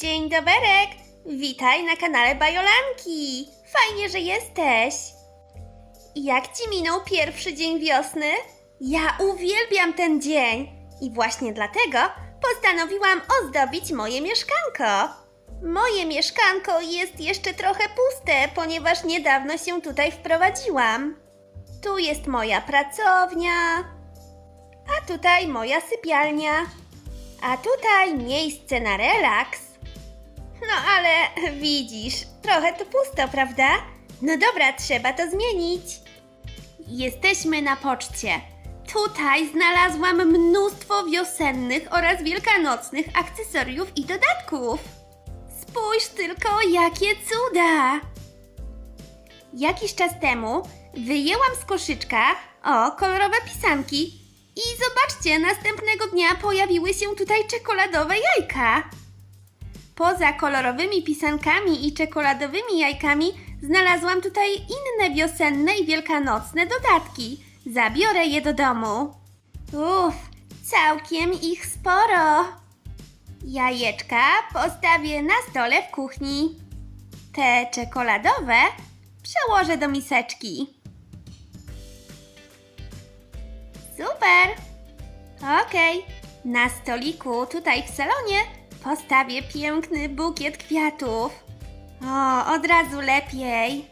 Dzień doberek! Witaj na kanale Bajolanki! Fajnie, że jesteś! Jak ci minął pierwszy dzień wiosny? Ja uwielbiam ten dzień i właśnie dlatego postanowiłam ozdobić moje mieszkanko. Moje mieszkanko jest jeszcze trochę puste, ponieważ niedawno się tutaj wprowadziłam. Tu jest moja pracownia, a tutaj moja sypialnia, a tutaj miejsce na relaks. No ale widzisz, trochę tu pusto, prawda? No dobra, trzeba to zmienić. Jesteśmy na poczcie. Tutaj znalazłam mnóstwo wiosennych oraz wielkanocnych akcesoriów i dodatków. Spójrz tylko, jakie cuda! Jakiś czas temu wyjęłam z koszyczka o kolorowe pisanki i zobaczcie, następnego dnia pojawiły się tutaj czekoladowe jajka. Poza kolorowymi pisankami i czekoladowymi jajkami znalazłam tutaj inne wiosenne i wielkanocne dodatki. Zabiorę je do domu. Uff, całkiem ich sporo. Jajeczka postawię na stole w kuchni. Te czekoladowe przełożę do miseczki. Super! Okej, na stoliku tutaj w salonie postawię piękny bukiet kwiatów. O, od razu lepiej.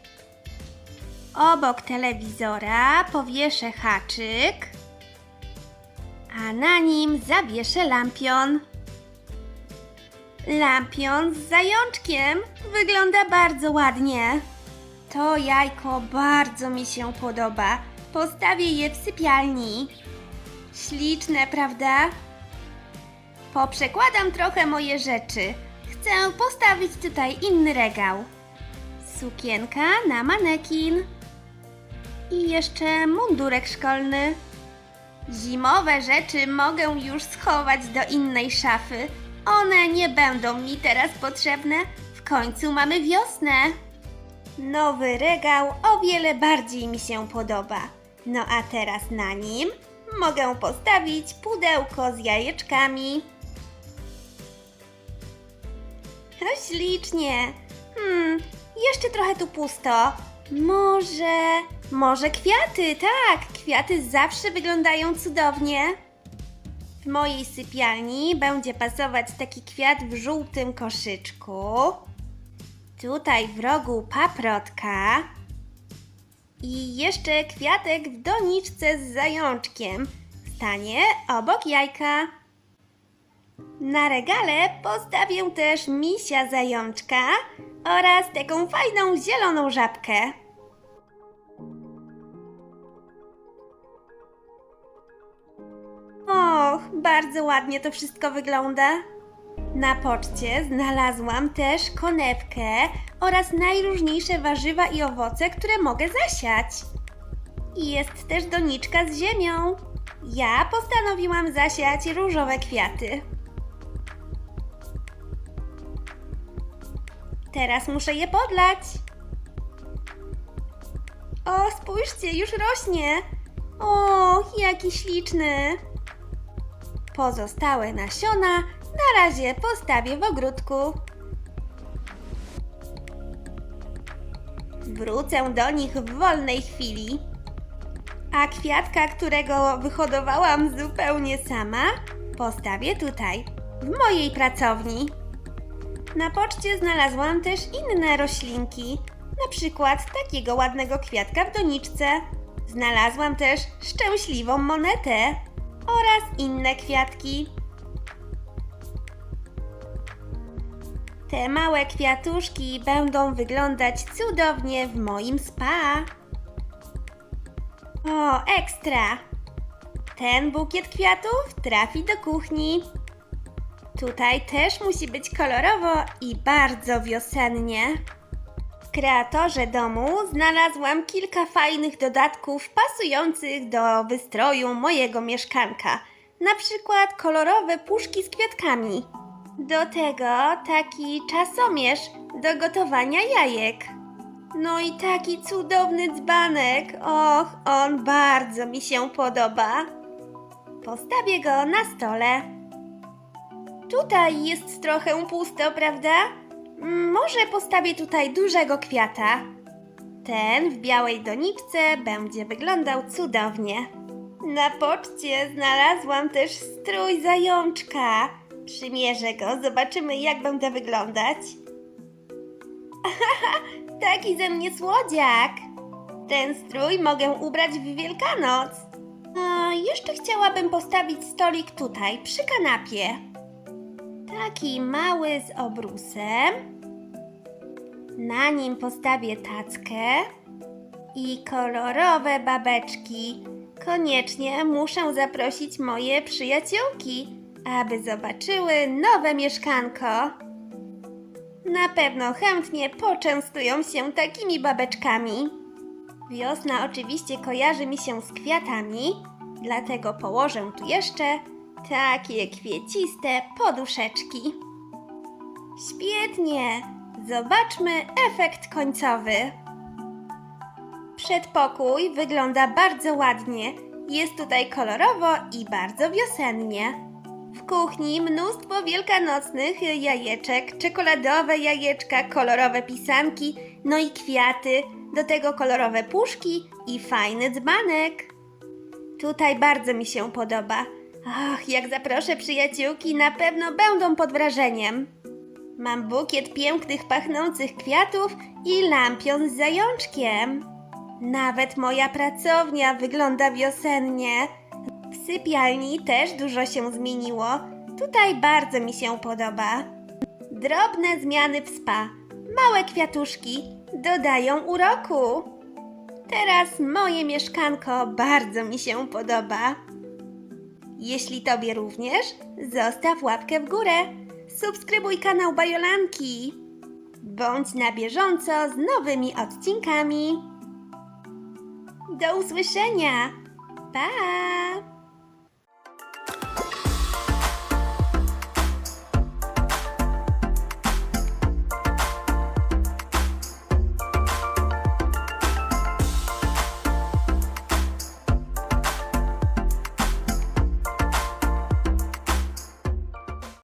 Obok telewizora powieszę haczyk, a na nim zawieszę lampion. Lampion z zajączkiem wygląda bardzo ładnie. To jajko bardzo mi się podoba. Postawię je w sypialni. Śliczne, prawda? Poprzekładam trochę moje rzeczy. Chcę postawić tutaj inny regał. Sukienka na manekin. I jeszcze mundurek szkolny. Zimowe rzeczy mogę już schować do innej szafy. One nie będą mi teraz potrzebne. W końcu mamy wiosnę. Nowy regał o wiele bardziej mi się podoba. No a teraz na nim mogę postawić pudełko z jajeczkami. No ślicznie. Hmm, jeszcze trochę tu pusto. Może, może kwiaty, tak, kwiaty zawsze wyglądają cudownie. W mojej sypialni będzie pasować taki kwiat w żółtym koszyczku. Tutaj w rogu paprotka. I jeszcze kwiatek w doniczce z zajączkiem. Stanie obok jajka. Na regale postawię też misia zajączka oraz taką fajną zieloną żabkę. Och, bardzo ładnie to wszystko wygląda. Na poczcie znalazłam też konewkę oraz najróżniejsze warzywa i owoce, które mogę zasiać. I Jest też doniczka z ziemią. Ja postanowiłam zasiać różowe kwiaty. Teraz muszę je podlać. O, spójrzcie, już rośnie. O, jaki śliczny. Pozostałe nasiona na razie postawię w ogródku. Wrócę do nich w wolnej chwili. A kwiatka, którego wyhodowałam zupełnie sama, postawię tutaj, w mojej pracowni. Na poczcie znalazłam też inne roślinki, na przykład takiego ładnego kwiatka w doniczce. Znalazłam też szczęśliwą monetę oraz inne kwiatki. Te małe kwiatuszki będą wyglądać cudownie w moim spa. O, ekstra! Ten bukiet kwiatów trafi do kuchni. Tutaj też musi być kolorowo i bardzo wiosennie. W kreatorze domu znalazłam kilka fajnych dodatków pasujących do wystroju mojego mieszkanka. Na przykład kolorowe puszki z kwiatkami. Do tego taki czasomierz do gotowania jajek. No i taki cudowny dzbanek. Och, on bardzo mi się podoba. Postawię go na stole. Tutaj jest trochę pusto, prawda? Mm, Może postawię tutaj dużego kwiata. Ten w białej doniczce będzie wyglądał cudownie. Na poczcie znalazłam też strój zajączka. Przymierzę go, zobaczymy jak będę wyglądać. Taki ze mnie słodziak. Ten strój mogę ubrać w Wielkanoc. A jeszcze chciałabym postawić stolik tutaj, przy kanapie. Taki mały z obrusem. Na nim postawię tackę i kolorowe babeczki. Koniecznie muszę zaprosić moje przyjaciółki, aby zobaczyły nowe mieszkanko. Na pewno chętnie poczęstują się takimi babeczkami. Wiosna oczywiście kojarzy mi się z kwiatami, dlatego położę tu jeszcze takie kwieciste poduszeczki. Świetnie! Zobaczmy efekt końcowy. Przedpokój wygląda bardzo ładnie. Jest tutaj kolorowo i bardzo wiosennie. W kuchni mnóstwo wielkanocnych jajeczek, czekoladowe jajeczka, kolorowe pisanki, no i kwiaty, do tego kolorowe puszki i fajny dzbanek. Tutaj bardzo mi się podoba. Ach, jak zaproszę przyjaciółki, na pewno będą pod wrażeniem. Mam bukiet pięknych, pachnących kwiatów i lampion z zajączkiem. Nawet moja pracownia wygląda wiosennie. W sypialni też dużo się zmieniło. Tutaj bardzo mi się podoba. Drobne zmiany w spa. Małe kwiatuszki dodają uroku. Teraz moje mieszkanko bardzo mi się podoba. Jeśli Tobie również, zostaw łapkę w górę. Subskrybuj kanał Bajolanki. Bądź na bieżąco z nowymi odcinkami. Do usłyszenia. Pa!